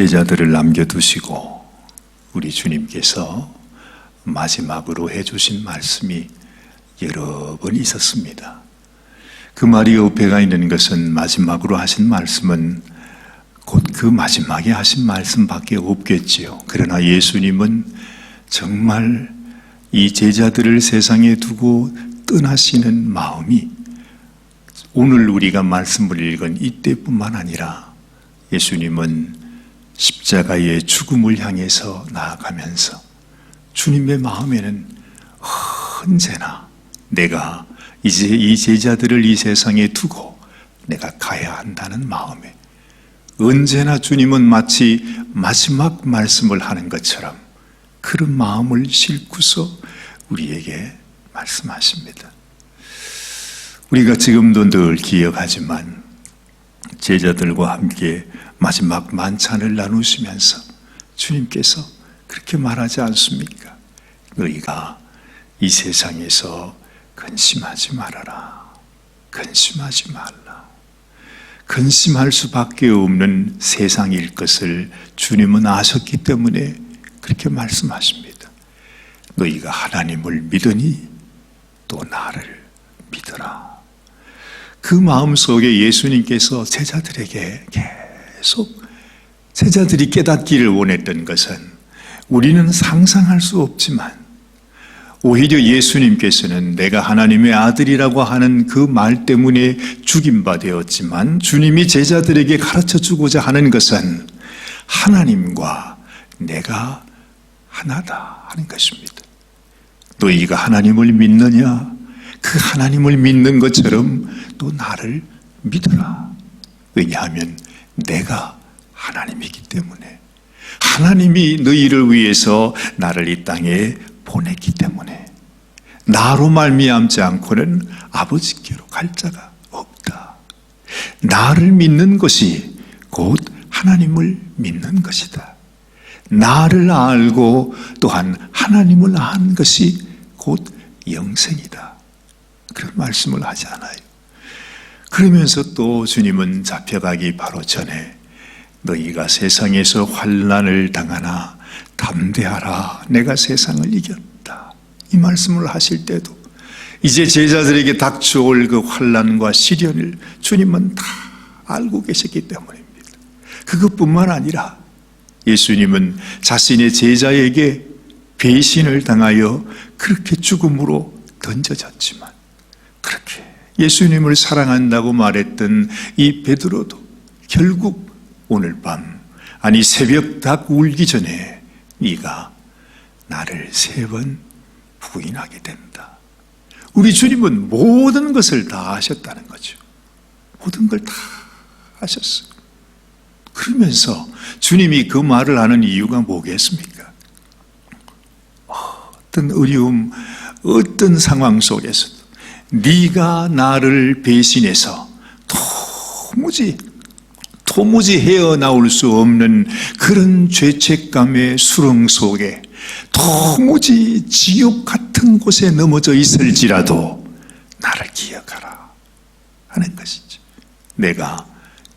제자들을 남겨두시고 우리 주님께서 마지막으로 해주신 말씀이 여러 번 있었습니다. 그 말이 옆에가 있는 것은 마지막으로 하신 말씀은 곧 그 마지막에 하신 말씀밖에 없겠지요. 그러나 예수님은 정말 이 제자들을 세상에 두고 떠나시는 마음이 오늘 우리가 말씀을 읽은 이때뿐만 아니라 예수님은 십자가의 죽음을 향해서 나아가면서 주님의 마음에는 언제나 내가 이제 이 제자들을 이 세상에 두고 내가 가야 한다는 마음에 언제나 주님은 마치 마지막 말씀을 하는 것처럼 그런 마음을 싣고서 우리에게 말씀하십니다. 우리가 지금도 늘 기억하지만 제자들과 함께 마지막 만찬을 나누시면서 주님께서 그렇게 말하지 않습니까? 너희가 이 세상에서 근심하지 말아라. 근심하지 말라. 근심할 수밖에 없는 세상일 것을 주님은 아셨기 때문에 그렇게 말씀하십니다. 너희가 하나님을 믿으니 또 나를 믿어라. 그 마음 속에 예수님께서 제자들에게 계속 제자들이 깨닫기를 원했던 것은 우리는 상상할 수 없지만 오히려 예수님께서는 내가 하나님의 아들이라고 하는 그 말 때문에 죽임바 되었지만 주님이 제자들에게 가르쳐 주고자 하는 것은 하나님과 내가 하나다 하는 것입니다. 너희가 하나님을 믿느냐? 그 하나님을 믿는 것처럼 또 나를 믿어라. 왜냐하면 내가 하나님이기 때문에 하나님이 너희를 위해서 나를 이 땅에 보냈기 때문에 나로 말미암지 않고는 아버지께로 갈 자가 없다. 나를 믿는 것이 곧 하나님을 믿는 것이다. 나를 알고 또한 하나님을 아는 것이 곧 영생이다. 그런 말씀을 하지 않아요. 그러면서 또 주님은 잡혀가기 바로 전에 너희가 세상에서 환란을 당하나 담대하라 내가 세상을 이겼다. 이 말씀을 하실 때도 이제 제자들에게 닥쳐올 그 환란과 시련을 주님은 다 알고 계셨기 때문입니다. 그것뿐만 아니라 예수님은 자신의 제자에게 배신을 당하여 그렇게 죽음으로 던져졌지만 그렇게 예수님을 사랑한다고 말했던 이 베드로도 결국 오늘 밤 아니 새벽 닭 울기 전에 네가 나를 세 번 부인하게 된다. 우리 주님은 모든 것을 다 하셨다는 거죠. 모든 걸 다 하셨어요. 그러면서 주님이 그 말을 하는 이유가 뭐겠습니까? 어떤 어려움, 어떤 상황 속에서도 네가 나를 배신해서 도무지 도무지 헤어나올 수 없는 그런 죄책감의 수렁 속에 도무지 지옥 같은 곳에 넘어져 있을지라도 나를 기억하라 하는 것이죠. 내가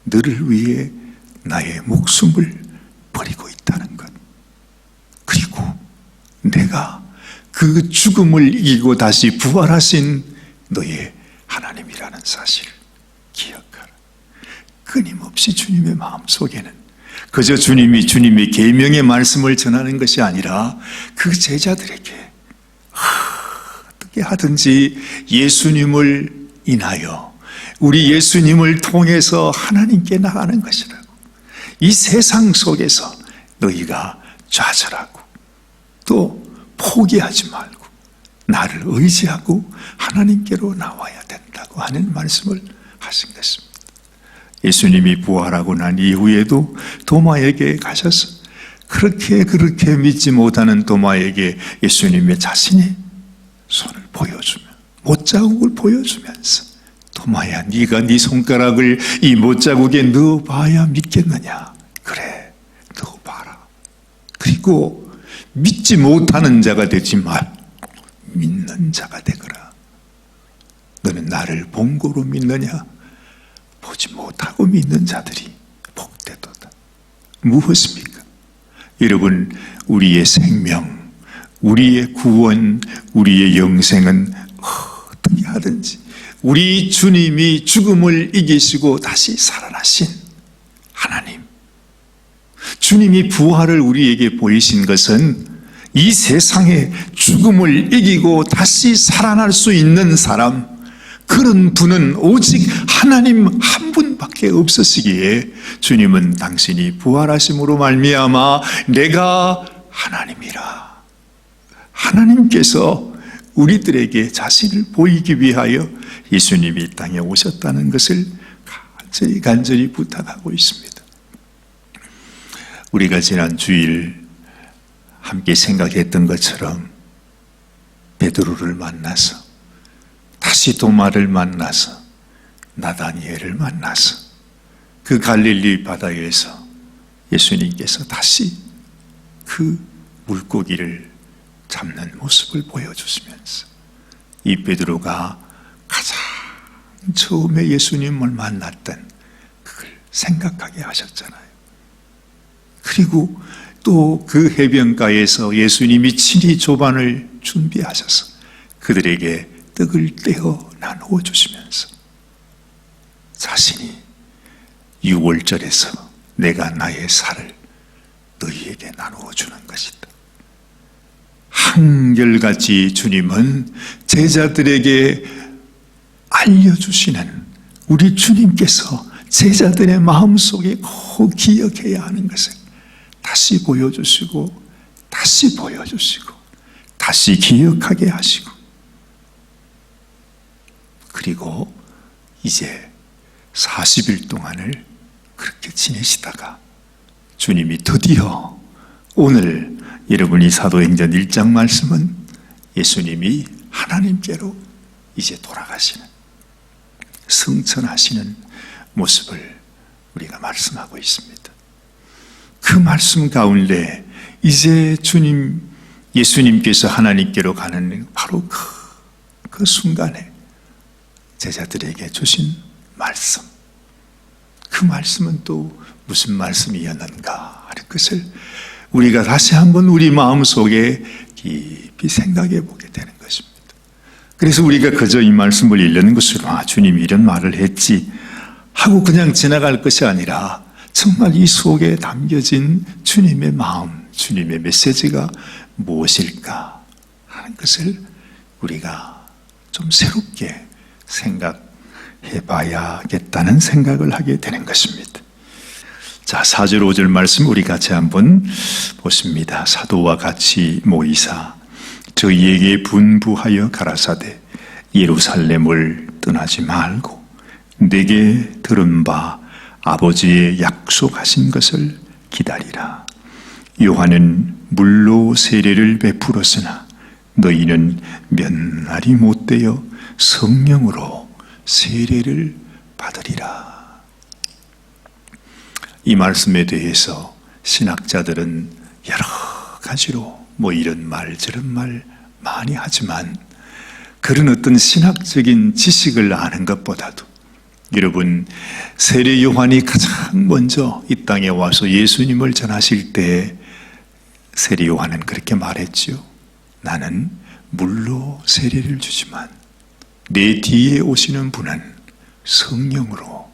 너를 위해 나의 목숨을 버리고 있다는 것. 그리고 내가 그 죽음을 이기고 다시 부활하신 너의 하나님이라는 사실을 기억하라. 끊임없이 주님의 마음 속에는 그저 주님이 주님의 계명의 말씀을 전하는 것이 아니라 그 제자들에게 어떻게 하든지 예수님을 인하여 우리 예수님을 통해서 하나님께 나가는 것이라고. 이 세상 속에서 너희가 좌절하고 또 포기하지 말고 나를 의지하고 하나님께로 나와야 된다고 하는 말씀을 하신 것입니다. 예수님이 부활하고 난 이후에도 도마에게 가셔서 그렇게 그렇게 믿지 못하는 도마에게 예수님의 자신이 손을 보여주며 못자국을 보여주면서 도마야 네가 네 손가락을 이 못자국에 넣어봐야 믿겠느냐? 그래 넣어봐라. 그리고 믿지 못하는 자가 되지 말 믿는 자가 되거라 너는 나를 본고로 믿느냐 보지 못하고 믿는 자들이 복되도다 무엇입니까? 여러분, 우리의 생명, 우리의 구원, 우리의 영생은 어떻게 하든지 우리 주님이 죽음을 이기시고 다시 살아나신 하나님. 주님이 부활을 우리에게 보이신 것은 이 세상에 죽음을 이기고 다시 살아날 수 있는 사람, 그런 분은 오직 하나님 한 분밖에 없으시기에 주님은 당신이 부활하심으로 말미암아 내가 하나님이라. 하나님께서 우리들에게 자신을 보이기 위하여 예수님이 이 땅에 오셨다는 것을 간절히 간절히 부탁하고 있습니다. 우리가 지난 주일 함께 생각했던 것처럼 베드로를 만나서 다시 도마를 만나서 나다니엘을 만나서 그 갈릴리 바다에서 예수님께서 다시 그 물고기를 잡는 모습을 보여주시면서 이 베드로가 가장 처음에 예수님을 만났던 그걸 생각하게 하셨잖아요. 그리고 또 그 해변가에서 예수님이 친히 조반을 준비하셔서 그들에게 떡을 떼어 나누어 주시면서 자신이 6월절에서 내가 나의 살을 너희에게 나누어 주는 것이다. 한결같이 주님은 제자들에게 알려주시는 우리 주님께서 제자들의 마음속에 꼭 기억해야 하는 것을 다시 보여주시고 다시 보여주시고 다시 기억하게 하시고 그리고 이제 40일 동안을 그렇게 지내시다가 주님이 드디어 오늘 여러분이 사도행전 1장 말씀은 예수님이 하나님께로 이제 돌아가시는 승천하시는 모습을 우리가 말씀하고 있습니다. 그 말씀 가운데 이제 주님 예수님께서 하나님께로 가는 바로 그, 그 순간에 제자들에게 주신 말씀 그 말씀은 또 무슨 말씀이었는가 하는 것을 우리가 다시 한번 우리 마음 속에 깊이 생각해 보게 되는 것입니다. 그래서 우리가 그저 이 말씀을 읽는 것으로 아 주님이 이런 말을 했지 하고 그냥 지나갈 것이 아니라 정말 이 속에 담겨진 주님의 마음, 주님의 메시지가 무엇일까 하는 것을 우리가 좀 새롭게 생각해 봐야겠다는 생각을 하게 되는 것입니다. 자, 4절 5절 말씀 우리 같이 한번 보십니다. 사도와 같이 모이사 저희에게 분부하여 가라사대 예루살렘을 떠나지 말고 내게 들은 바 아버지의 약속하신 것을 기다리라. 요한은 물로 세례를 베풀었으나 너희는 몇 날이 못 되어 성령으로 세례를 받으리라. 이 말씀에 대해서 신학자들은 여러 가지로 뭐 이런 말 저런 말 많이 하지만 그런 어떤 신학적인 지식을 아는 것보다도 여러분 세례 요한이 가장 먼저 이 땅에 와서 예수님을 전하실 때 세례 요한은 그렇게 말했죠. 나는 물로 세례를 주지만 내 뒤에 오시는 분은 성령으로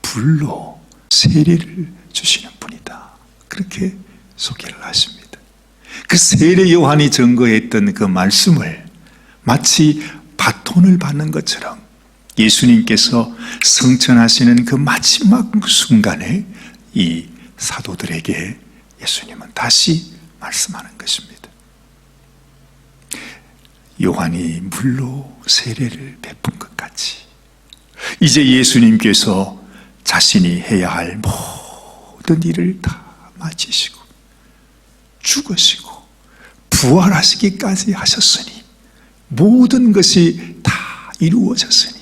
불로 세례를 주시는 분이다. 그렇게 소개를 하십니다. 그 세례 요한이 증거했던 그 말씀을 마치 바톤을 받는 것처럼 예수님께서 성천하시는 그 마지막 순간에 이 사도들에게 예수님은 다시 말씀하는 것입니다. 요한이 물로 세례를 베푼 것 같이 이제 예수님께서 자신이 해야 할 모든 일을 다 마치시고 죽으시고 부활하시기까지 하셨으니 모든 것이 다 이루어졌으니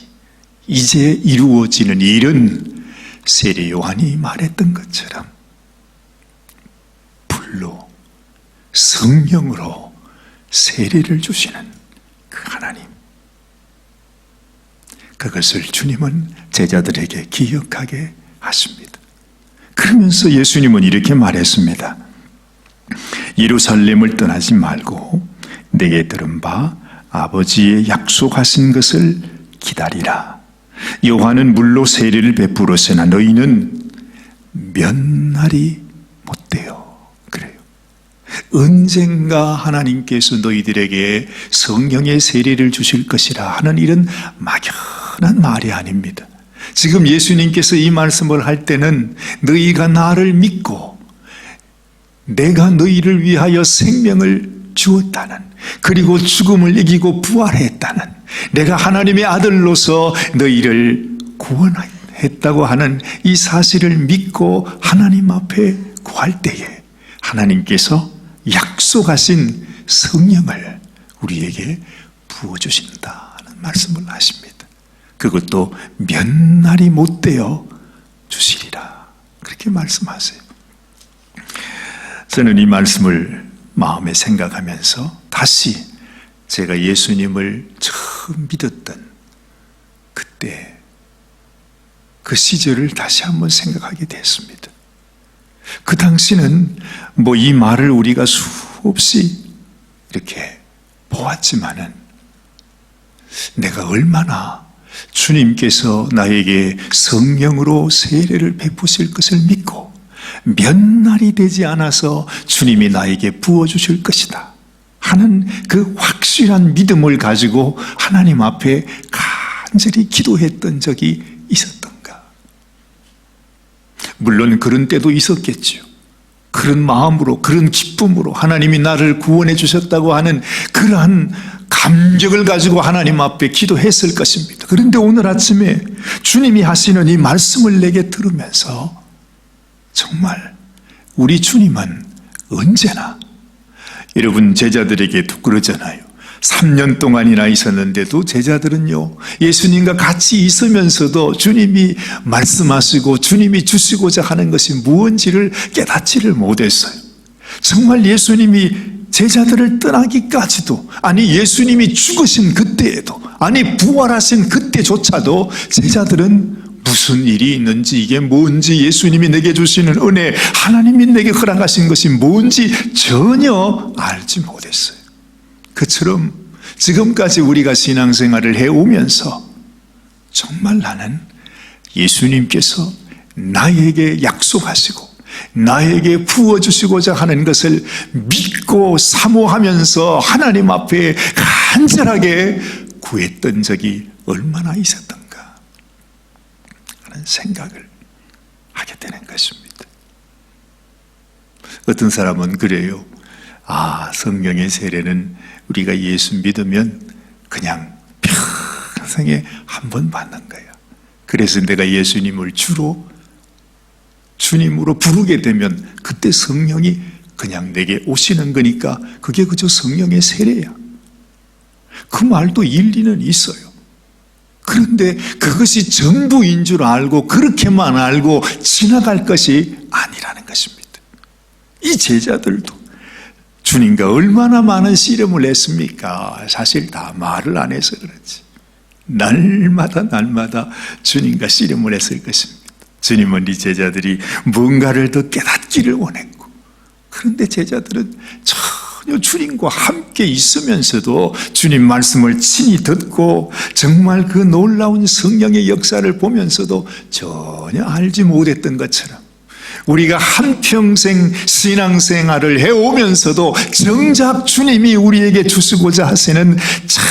이제 이루어지는 일은 세례 요한이 말했던 것처럼 불로 성령으로 세례를 주시는 그 하나님 그것을 주님은 제자들에게 기억하게 하십니다. 그 그러면서 예수님은 이렇게 말했습니다. 예루살렘을 떠나지 말고 내게 들은 바 아버지의 약속하신 것을 기다리라. 요한은 물로 세례를 베풀었으나 너희는 몇 날이 못 돼요. 그래요. 언젠가 하나님께서 너희들에게 성령의 세례를 주실 것이라 하는 이런 막연한 말이 아닙니다. 지금 예수님께서 이 말씀을 할 때는 너희가 나를 믿고 내가 너희를 위하여 생명을 주었다는 그리고 죽음을 이기고 부활했다는 내가 하나님의 아들로서 너희를 구원했다고 하는 이 사실을 믿고 하나님 앞에 구할 때에 하나님께서 약속하신 성령을 우리에게 부어주신다는 말씀을 하십니다. 그것도 몇 날이 못 되어 주시리라. 그렇게 말씀하세요. 저는 이 말씀을 마음에 생각하면서 다시 제가 예수님을 처음 믿었던 그때 그 시절을 다시 한번 생각하게 됐습니다. 그 당시는 뭐 이 말을 우리가 수없이 이렇게 보았지만은 내가 얼마나 주님께서 나에게 성령으로 세례를 베푸실 것을 믿고 몇 날이 되지 않아서 주님이 나에게 부어주실 것이다. 하는 그 확실한 믿음을 가지고 하나님 앞에 간절히 기도했던 적이 있었던가. 물론 그런 때도 있었겠죠. 그런 마음으로, 그런 기쁨으로 하나님이 나를 구원해 주셨다고 하는 그러한 감격을 가지고 하나님 앞에 기도했을 것입니다. 그런데 오늘 아침에 주님이 하시는 이 말씀을 내게 들으면서 정말 우리 주님은 언제나 여러분 제자들에게 도 그러잖아요. 3년 동안이나 있었는데도 제자들은요, 예수님과 같이 있으면서도 주님이 말씀하시고 주님이 주시고자 하는 것이 무언지를 깨닫지를 못했어요. 정말 예수님이 제자들을 떠나기까지도, 아니 예수님이 죽으신 그때에도, 아니 부활하신 그때조차도 제자들은 무슨 일이 있는지 이게 뭔지 예수님이 내게 주시는 은혜 하나님이 내게 허락하신 것이 뭔지 전혀 알지 못했어요. 그처럼 지금까지 우리가 신앙생활을 해오면서 정말 나는 예수님께서 나에게 약속하시고 나에게 부어주시고자 하는 것을 믿고 사모하면서 하나님 앞에 간절하게 구했던 적이 얼마나 있었 하는 생각을 하게 되는 것입니다. 어떤 사람은 그래요. 아, 성령의 세례는 우리가 예수 믿으면 그냥 평생에 한 번 받는 거야. 그래서 내가 예수님을 주로 주님으로 부르게 되면 그때 성령이 그냥 내게 오시는 거니까 그게 그저 성령의 세례야. 그 말도 일리는 있어요. 그런데 그것이 전부인 줄 알고 그렇게만 알고 지나갈 것이 아니라는 것입니다. 이 제자들도 주님과 얼마나 많은 씨름을 했습니까? 사실 다 말을 안 해서 그렇지. 날마다 날마다 주님과 씨름을 했을 것입니다. 주님은 이 제자들이 뭔가를 더 깨닫기를 원했고, 그런데 제자들은 전혀 주님과 함께 있으면서도 주님 말씀을 친히 듣고 정말 그 놀라운 성령의 역사를 보면서도 전혀 알지 못했던 것처럼 우리가 한평생 신앙생활을 해오면서도 정작 주님이 우리에게 주시고자 하시는 참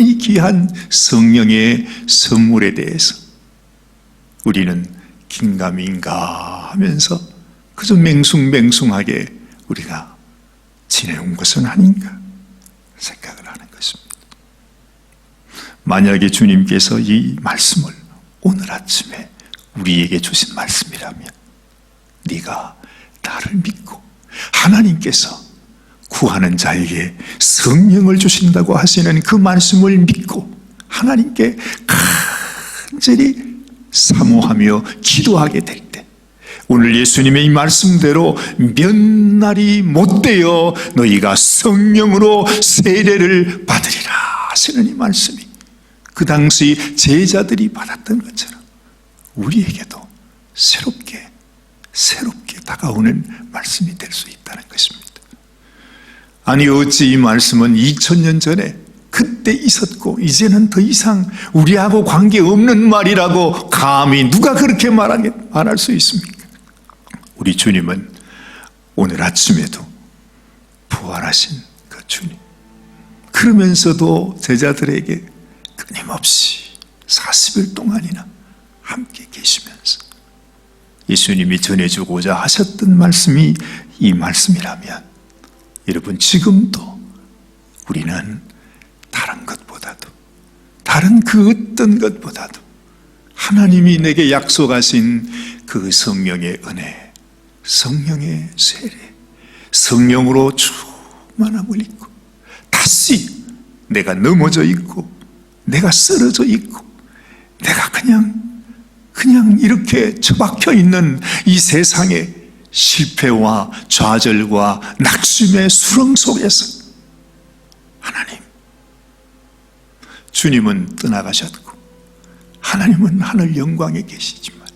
이 귀한 성령의 선물에 대해서 우리는 긴가민가 하면서 그저 맹숭맹숭하게 우리가 지내온 것은 아닌가 생각을 하는 것입니다. 만약에 주님께서 이 말씀을 오늘 아침에 우리에게 주신 말씀이라면 네가 나를 믿고 하나님께서 구하는 자에게 성령을 주신다고 하시는 그 말씀을 믿고 하나님께 간절히 사모하며 기도하게 될 때, 오늘 예수님의 이 말씀대로 몇 날이 못 되어 너희가 성령으로 세례를 받으리라 하시는 이 말씀이 그 당시 제자들이 받았던 것처럼 우리에게도 새롭게 새롭게 다가오는 말씀이 될 수 있다는 것입니다. 아니 어찌 이 말씀은 2000년 전에 그때 있었고 이제는 더 이상 우리하고 관계없는 말이라고 감히 누가 그렇게 말하게 말할 수 있습니까? 우리 주님은 오늘 아침에도 부활하신 그 주님 그러면서도 제자들에게 끊임없이 40일 동안이나 함께 계시면서 예수님이 전해주고자 하셨던 말씀이 이 말씀이라면 여러분 지금도 우리는 다른 것보다도 다른 그 어떤 것보다도 하나님이 내게 약속하신 그 성령의 은혜, 성령의 세례, 성령으로 충만함을 입고 다시 내가 넘어져 있고 내가 쓰러져 있고 내가 그냥 그냥 이렇게 처박혀 있는 이 세상의 실패와 좌절과 낙심의 수렁 속에서 하나님 주님은 떠나가셨고 하나님은 하늘 영광에 계시지만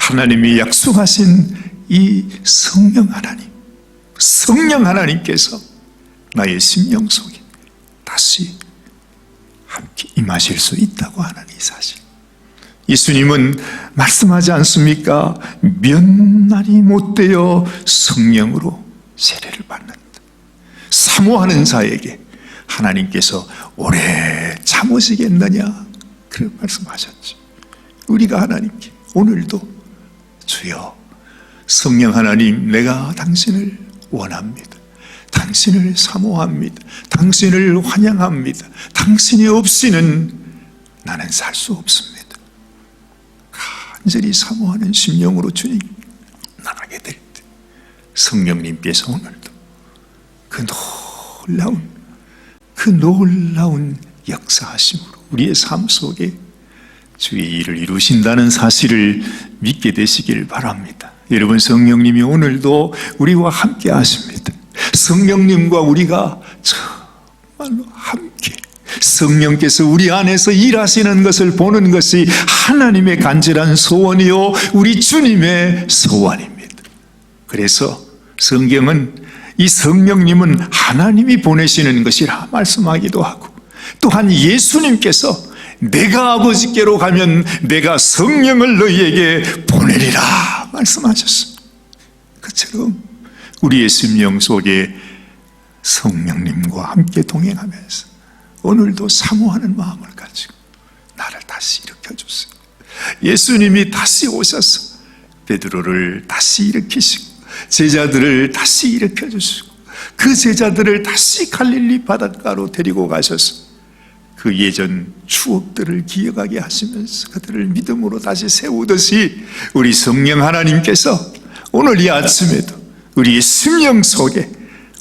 하나님이 약속하신 이 성령 하나님 성령 하나님께서 나의 심령 속에 다시 함께 임하실 수 있다고 하는 이 사실 예수님은 말씀하지 않습니까? 몇 날이 못되어 성령으로 세례를 받는다. 사모하는 자에게 하나님께서 오래 참으시겠느냐? 그런 말씀하셨죠. 우리가 하나님께 오늘도 주여 성령 하나님 내가 당신을 원합니다. 당신을 사모합니다. 당신을 환영합니다. 당신이 없이는 나는 살 수 없습니다. 간절히 사모하는 심령으로 주님 나가게 될 때 성령님께서 오늘도 그 놀라운 그 놀라운 역사하심으로 우리의 삶 속에 주의 일을 이루신다는 사실을 믿게 되시길 바랍니다. 여러분 성령님이 오늘도 우리와 함께 하십니다. 성령님과 우리가 정말로 함께 성령께서 우리 안에서 일하시는 것을 보는 것이 하나님의 간절한 소원이요 우리 주님의 소원입니다. 그래서 성경은 이 성령님은 하나님이 보내시는 것이라 말씀하기도 하고 또한 예수님께서 내가 아버지께로 가면 내가 성령을 너희에게 보내리라 말씀하셨습니다. 그처럼 우리의 심령 속에 성령님과 함께 동행하면서 오늘도 사모하는 마음을 가지고 나를 다시 일으켜 주세요. 예수님이 다시 오셔서 베드로를 다시 일으키시고 제자들을 다시 일으켜 주시고 그 제자들을 다시 갈릴리 바닷가로 데리고 가셔서 그 예전 추억들을 기억하게 하시면서 그들을 믿음으로 다시 세우듯이 우리 성령 하나님께서 오늘 이 아침에도 우리의 심령 속에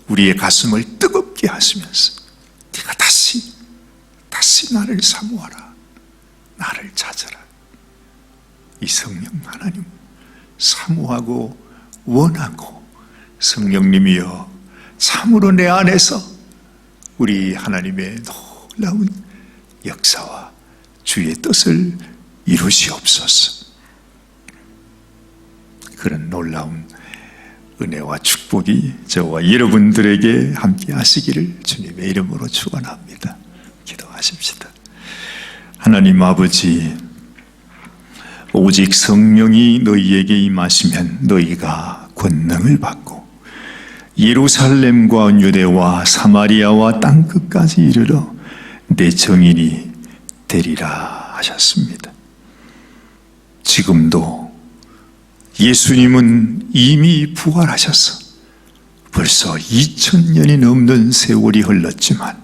우리의 가슴을 뜨겁게 하시면서 네가 다시 다시 나를 사모하라. 나를 찾아라. 이 성령 하나님 사모하고 원하고 성령님이여 참으로 내 안에서 우리 하나님의 놀라운 역사와 주의 뜻을 이루시옵소서 그런 놀라운 은혜와 축복이 저와 여러분들에게 함께 하시기를 주님의 이름으로 축원합니다. 기도하십시다. 하나님 아버지 오직 성령이 너희에게 임하시면 너희가 권능을 받고 예루살렘과 유대와 사마리아와 땅 끝까지 이르러 내 정인이 되리라 하셨습니다. 지금도 예수님은 이미 부활하셔서 벌써 2000년이 넘는 세월이 흘렀지만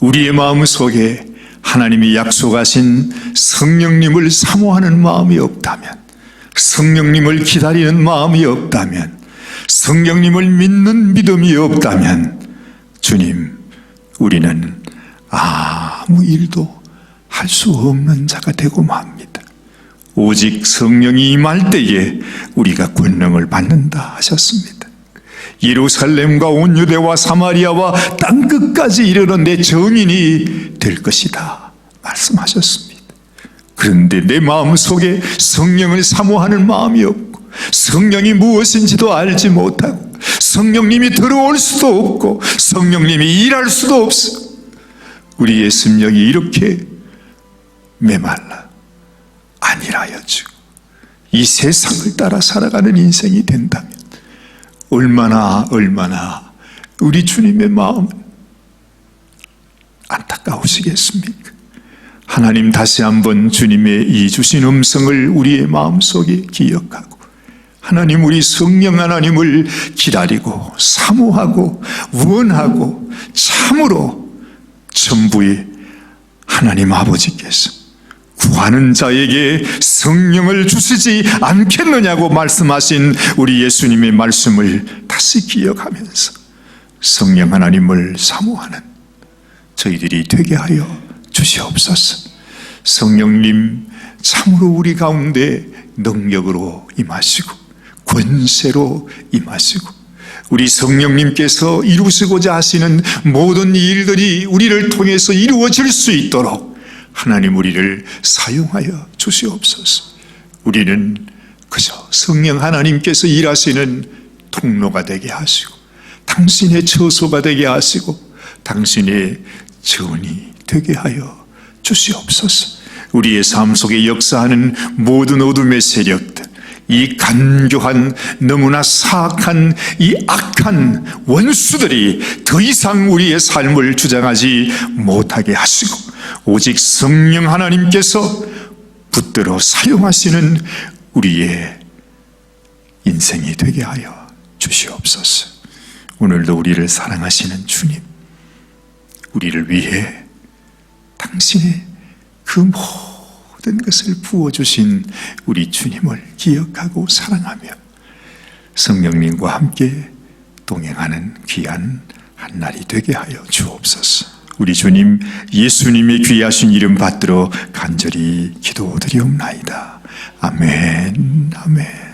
우리의 마음 속에 하나님이 약속하신 성령님을 사모하는 마음이 없다면 성령님을 기다리는 마음이 없다면 성령님을 믿는 믿음이 없다면 주님 우리는 아무 일도 할 수 없는 자가 되고 맙니다. 오직 성령이 임할 때에 우리가 권능을 받는다 하셨습니다. 예루살렘과 온 유대와 사마리아와 땅 끝까지 이르러 내 정인이 될 것이다 말씀하셨습니다. 그런데 내 마음 속에 성령을 사모하는 마음이 없고 성령이 무엇인지도 알지 못하고 성령님이 들어올 수도 없고 성령님이 일할 수도 없어. 우리의 심령이 이렇게 메말라 아니라여 주고 이 세상을 따라 살아가는 인생이 된다면 얼마나 얼마나 우리 주님의 마음은 안타까우시겠습니까? 하나님 다시 한번 주님의 이 주신 음성을 우리의 마음속에 기억하고 하나님 우리 성령 하나님을 기다리고 사모하고 원하고 참으로 전부의 하나님 아버지께서 구하는 자에게 성령을 주시지 않겠느냐고 말씀하신 우리 예수님의 말씀을 다시 기억하면서 성령 하나님을 사모하는 저희들이 되게 하여 주시옵소서. 성령님 참으로 우리 가운데 능력으로 임하시고 권세로 임하시고 우리 성령님께서 이루시고자 하시는 모든 일들이 우리를 통해서 이루어질 수 있도록 하나님 우리를 사용하여 주시옵소서. 우리는 그저 성령 하나님께서 일하시는 통로가 되게 하시고 당신의 처소가 되게 하시고 당신의 전이 되게 하여 주시옵소서. 우리의 삶 속에 역사하는 모든 어둠의 세력들, 이 간교한 너무나 사악한 이 악한 원수들이 더 이상 우리의 삶을 주장하지 못하게 하시고 오직 성령 하나님께서 붙들어 사용하시는 우리의 인생이 되게 하여 주시옵소서. 오늘도 우리를 사랑하시는 주님, 우리를 위해 당신의 그 모든 것을 부어주신 우리 주님을 기억하고 사랑하며 성령님과 함께 동행하는 귀한 한 날이 되게 하여 주옵소서. 우리 주님 예수님의 귀하신 이름 받들어 간절히 기도드리옵나이다. 아멘, 아멘.